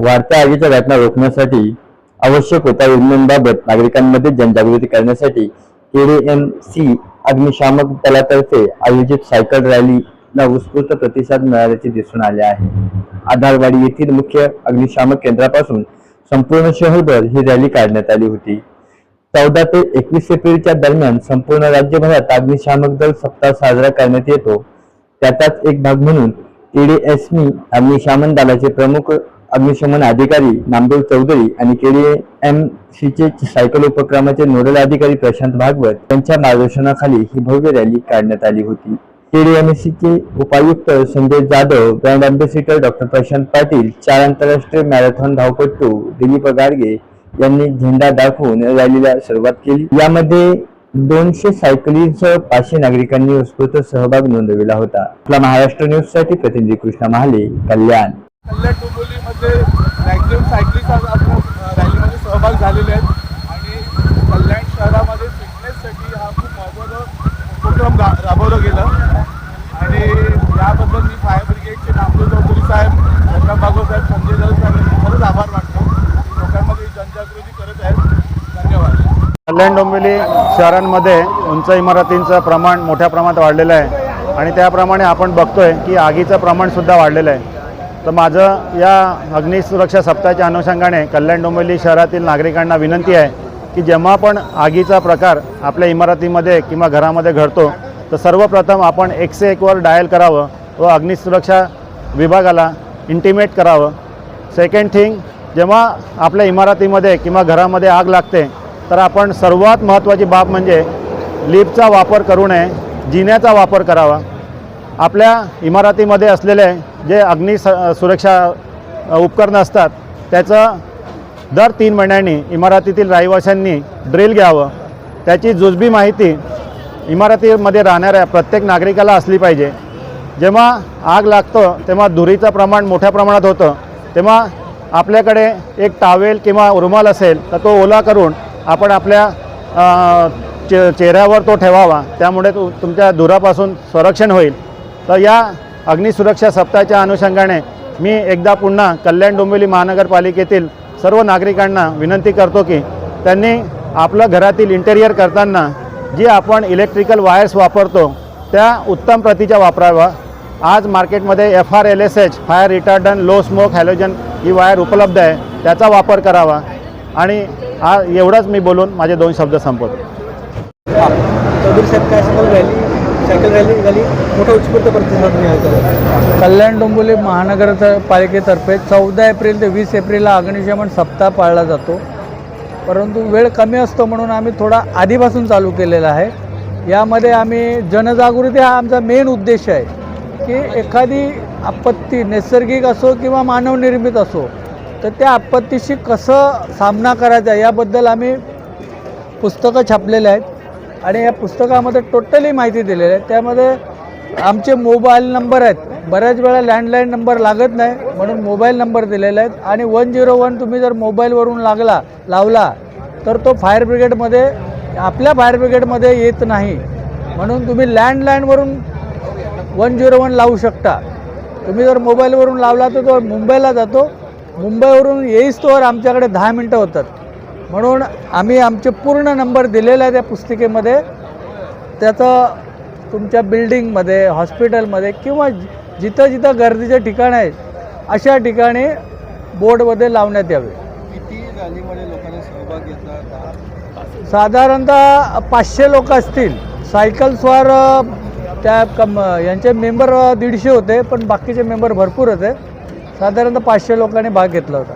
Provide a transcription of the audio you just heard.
वाढत्या आगीच्या घटना रोखण्यासाठी आवश्यक उपाययोजनांबाबत नागरिकांमध्ये जनजागृती करण्यासाठी केडीएमसी अग्निशामक दलातर्फे आयोजित सायकल रॅलीला उत्स्फूर्त प्रतिसाद मिळाल्याचे दिसून आले आहे. आधारवाडी येथील मुख्य अग्निशामक केंद्रापासून संपूर्ण शहरभर ही रॅली काढण्यात आली होती. चौदा ते एकवीस एप्रिलच्या दरम्यान संपूर्ण राज्यभरात अग्निशामक दल सप्ताह साजरा करण्यात येतो. त्याचाच एक भाग म्हणून केडीएसमी अग्निशामन दलाचे प्रमुख अग्निशमन अधिकारी नामदेव चौधरी आणि केडीएमसीचे सायकल उपक्रमाचे नोडल अधिकारी प्रशांत भागवत यांच्या मार्गदर्शनाखाली ही भव्य रॅली काढण्यात आली होती. केडीएमसीचे उपायुक्त Sanjay Jadhav brand ambassador doctor Prashant Patil चार आंतरराष्ट्रीय मॅरेथॉन धावपटू दिलीप गारगे यांनी झेंडा दाखवून रॅलीला सुरुवात केली. यामध्ये दोनशे सायकलींसह पाचशे नागरिकांनी उत्स्फूर्त सहभाग नोंदविला होता. आपला महाराष्ट्र न्यूजसाठी प्रतिनिधी कृष्णा महाले कल्याण. कल्याण मॅक्झिमम सायक्लिस्ट आज आपण रॅलीमध्ये सहभाग झालेले आहेत. आणि कल्याण शहरामध्ये फिटनेससाठी हा खूप महत्त्वाचा उपक्रम रा राबवलं गेलं. आणि याबद्दल मी फायर ब्रिगेडचे नामदेव चौधरी साहेब रत्नाम भागवत साहेब संजय जाधव साहेब यांचे खरंच आभार मानतो. लोकांमध्ये जनजागृती करत आहेत. धन्यवाद. कल्याण डोंबिवली शहरांमध्ये उंच इमारतींचं प्रमाण मोठ्या प्रमाणात वाढलेलं आहे. आणि त्याप्रमाणे आपण बघतोय की आगीचं प्रमाणसुद्धा वाढलेलं आहे. तर माझं या अग्निसुरक्षा सप्ताहाच्या अनुषंगाने कल्याण डोंबिवली शहरातील नागरिकांना विनंती आहे की जेव्हा पण आगीचा प्रकार आपल्या इमारतीमध्ये किंवा घरामध्ये घडतो तर सर्वप्रथम आपण एकशे एकवर डायल करावं व अग्निसुरक्षा विभागाला इंटिमेट करावं. सेकंड थिंग जेव्हा आपल्या इमारतीमध्ये किंवा घरामध्ये आग लागते तर आपण सर्वात महत्त्वाची बाब म्हणजे लिफ्टचा वापर करू नये जिन्याचा वापर करावा. आपल्या इमारतीमध्ये असलेले जे अग्नि स सुरक्षा उपकरणं असतात त्याचं दर तीन महिन्यांनी इमारतीतील रहिवाशांनी ड्रिल घ्यावं. त्याची जुजबी माहिती इमारतीमध्ये राहणाऱ्या प्रत्येक नागरिकाला असली पाहिजे. जेव्हा आग लागतं तेव्हा धुरीचं प्रमाण मोठ्या प्रमाणात होतं. तेव्हा आपल्याकडे एक टावेल किंवा रुमाल असेल तर तो ओला करून आपण आपल्या चे चेहऱ्यावर तो ठेवावा. त्यामुळे तु तुमच्या धुरापासून संरक्षण होईल. तर या अग्निसुरक्षा सप्ताहाच्या अनुषंगाने मी एकदा पुन्हा कल्याण डोंबिवली महानगरपालिकेतील सर्व नागरिकांना विनंती करतो की त्यांनी आपलं घरातील इंटेरियर करताना जी आपण इलेक्ट्रिकल वायर्स वापरतो त्या उत्तम प्रतीच्या वापराव्या. आज मार्केटमध्ये F R L S H fire retardant low smoke halogen ही वायर उपलब्ध आहे त्याचा वापर करावा. आणि हा एवढंच मी बोलून माझे दोन शब्द संपवतो. सायकल रॅली झाली. मोठा उत्स्फूर्त प्रतिसाद मिळाला कल्याण डोंबिवली महानगरपालिकेतर्फे चौदा एप्रिल ते वीस एप्रिलला अग्निशमन सप्ताह पाळला जातो. परंतु वेळ कमी असतो म्हणून आम्ही थोडा आधीपासून चालू केलेला आहे. यामध्ये आम्ही जनजागृती हा आमचा मेन उद्देश आहे की एखादी आपत्ती नैसर्गिक असो किंवा मानवनिर्मित असो तर त्या आपत्तीशी कसं सामना करायचा याबद्दल आम्ही पुस्तकं छापलेले आहेत. आणि या पुस्तकामध्ये टोटली माहिती दिलेली आहे. त्यामध्ये आमचे मोबाईल नंबर आहेत. बऱ्याच वेळा लँडलाईन नंबर लागत नाही म्हणून मोबाईल नंबर दिलेले आहेत. आणि वन झिरो वन तुम्ही जर मोबाईलवरून लागला लावला तर तो फायर ब्रिगेडमध्ये आपल्या फायर ब्रिगेडमध्ये येत नाही. म्हणून तुम्ही लँडलाईनवरून वन झिरो वन लावू शकता. तुम्ही जर मोबाईलवरून लावला तर तो मुंबईला जातो. मुंबईवरून येईस्तोवर आमच्याकडे दहा मिनटं होतात. म्हणून आम्ही आमचे पूर्ण नंबर दिलेला आहे त्या पुस्तिकेमध्ये. त्याचं तुमच्या बिल्डिंगमध्ये हॉस्पिटलमध्ये किंवा जिथं जिथं गर्दीचे ठिकाण आहे अशा ठिकाणी बोर्डमध्ये लावण्यात यावे. किती रॅलीमध्ये लोकांनी सहभाग घेतला? दहा साधारणतः पाचशे लोक असतील. सायकलस्वार त्या कम यांचे मेंबर दीडशे होते पण बाकीचे मेंबर भरपूर होते. साधारणतः पाचशे लोकांनी भाग घेतला होता.